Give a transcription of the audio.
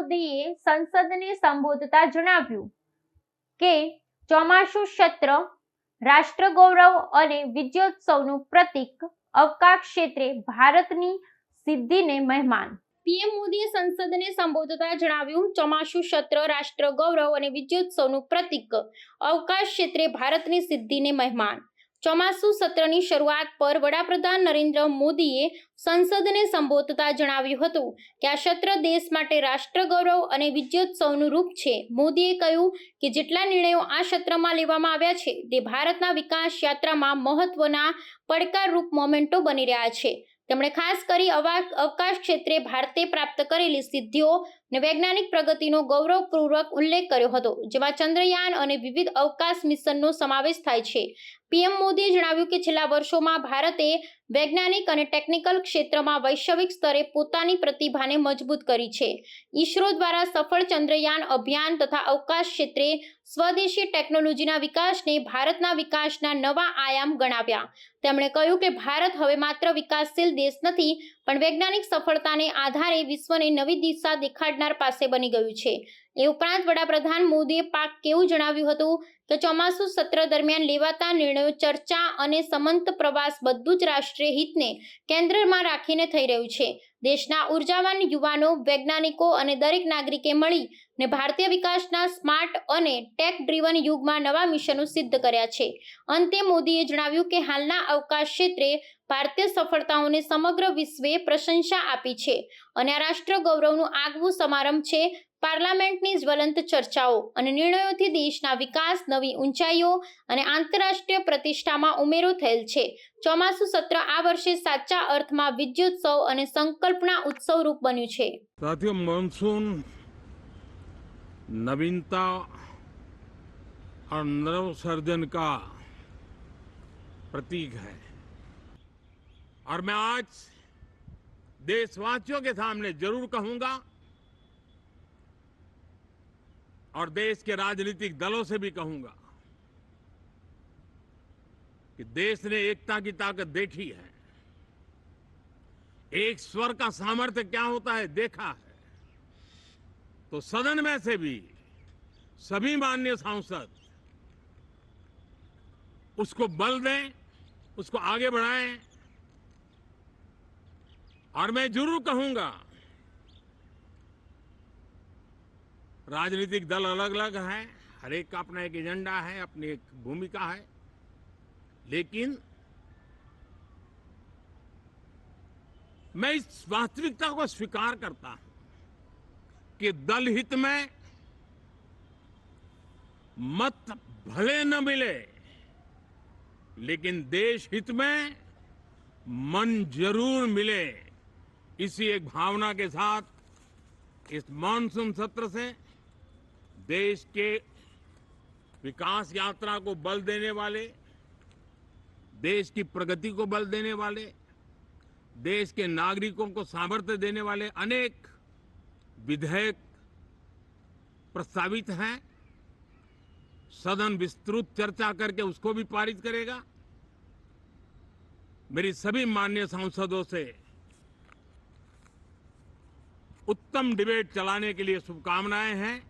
મોદીએ સંસદને સંબોધતા જણાવ્યું કે ચોમાસું સત્ર રાષ્ટ્ર ગૌરવ અને વિજયોત્સવનું પ્રતીક અવકાશ ક્ષેત્રે ભારતની સિદ્ધિને મહેમાન. પીએમ મોદીએ સંસદને સંબોધતા જણાવ્યું, ચોમાસું સત્ર રાષ્ટ્ર ગૌરવ અને વિજયોત્સવનું પ્રતીક અવકાશ ક્ષેત્રે ભારતની સિદ્ધિને મહેમાન. ચોમાસુ સત્રની શરૂઆત પર વડાપ્રધાન નરેન્દ્ર મોદીએ સંસદને સંબોધતા જણાવ્યું હતું કે આ સત્ર દેશ માટે રાષ્ટ્ર ગૌરવ અને વિજયોત્સવનું રૂપ છે. મોદીએ કહ્યું કે જેટલા નિર્ણયો આ સત્રમાં લેવામાં આવ્યા છે, તે ભારતના વિકાસ યાત્રામાં મહત્વના પડકારરૂપ મોમેન્ટો બની રહ્યા છે. તેમણે ખાસ કરી અવા- અવકાશ ક્ષેત્રે ભારતે પ્રાપ્ત કરેલી સિદ્ધિઓ અને વૈજ્ઞાનિક પ્રગતિનો ગૌરવપૂર્વક ઉલ્લેખ કર્યો હતો, જેમાં ચંદ્રયાન અને વિવિધ અવકાશ મિશનનો સમાવેશ થાય છે. પીએમ મોદીએ જણાવ્યું કે છેલ્લા વર્ષોમાં ભારતે વૈજ્ઞાનિક અને ટેકનિકલ ક્ષેત્રમાં વૈશ્વિક સ્તરે પોતાની પ્રતિભાને મજબૂત કરી છે. ઈસરો દ્વારા સફળ ચંદ્રયાન અભિયાન તથા અવકાશ ક્ષેત્રે સ્વદેશી ટેકનોલોજીના વિકાસને ભારતના વિકાસના નવા આયામ ગણાવ્યા. તેમણે કહ્યું કે ભારત હવે માત્ર વિકાસશીલ દેશ નથી, પણ વૈજ્ઞાનિક સફળતાને આધારે વિશ્વને નવી દિશા દેખાડનાર પાસે બની ગયું છે. એ ઉપરાંત વડાપ્રધાન મોદીએ પાક કેવું જણાવ્યું હતું? કે ચોમાસુ સત્ર દરમિયાન લેવાતા નિર્ણયો, ચર્ચા અને સમંત પ્રવાસ બધું જ રાષ્ટ્રીય હિતને કેન્દ્રમાં રાખીને થઈ રહ્યું છે. દેશના ઉર્જાવાન યુવાનો, વૈજ્ઞાનિકો અને દરેક નાગરિકે મળી ને ભારતીય વિકાસના સ્માર્ટ અને ટેક ડ્રીવન યુગમાં નવા મિશનો સિદ્ધ કર્યા છે. અંતે મોદીએ જણાવ્યું કે હાલના અવકાશ ક્ષેત્રે ભારતીય સફળતાઓને સમગ્ર વિશ્વે પ્રશંસા આપી છે અને આ રાષ્ટ્ર ગૌરવનું આગવું સમારંભ છે. પાર્લામેન્ટની જ્વલંત ચર્ચાઓ અને નિર્ણયોથી દેશના વિકાસ નવી ઊંચાઈઓ અને આંતરરાષ્ટ્રીય પ્રતિષ્ઠામાં ઉમેરો થયેલ છે ચોમાસુ સત્ર આ વર્ષે સાચા અર્થમાં વિજયોત્સવ અને સંકલ્પના ઉત્સવ રૂપ બન્યું છે साथियों मानसून नवीनता और नव सर्जन का प्रतीक है और मैं आज देशवासियों के सामने जरूर कहूंगा और देश के राजनीतिक दलों से भी कहूँगा कि देश ने एकता की ताकत देखी है। एक स्वर का सामर्थ्य क्या होता है देखा है। तो सदन में से भी सभी मान्य सांसद उसको बल दें, उसको आगे बढ़ाएँ। और मैं ज़रूर कहूँगा राजनीतिक दल अलग अलग है, हर एक का अपना एक एजेंडा है, अपनी एक भूमिका है। लेकिन मैं इस वास्तविकता को स्वीकार करता हूँ कि दल हित में मत भले न मिले, लेकिन देश हित में मन ज़रूर मिले। इसी एक भावना के साथ इस मानसून सत्र से देश के विकास यात्रा को बल देने वाले, देश की प्रगति को बल देने वाले, देश के नागरिकों को सामर्थ्य देने वाले अनेक विधेयक प्रस्तावित हैं। सदन विस्तृत चर्चा करके उसको भी पारित करेगा। मेरी सभी मान्य सांसदों से उत्तम डिबेट चलाने के लिए शुभकामनाएँ हैं।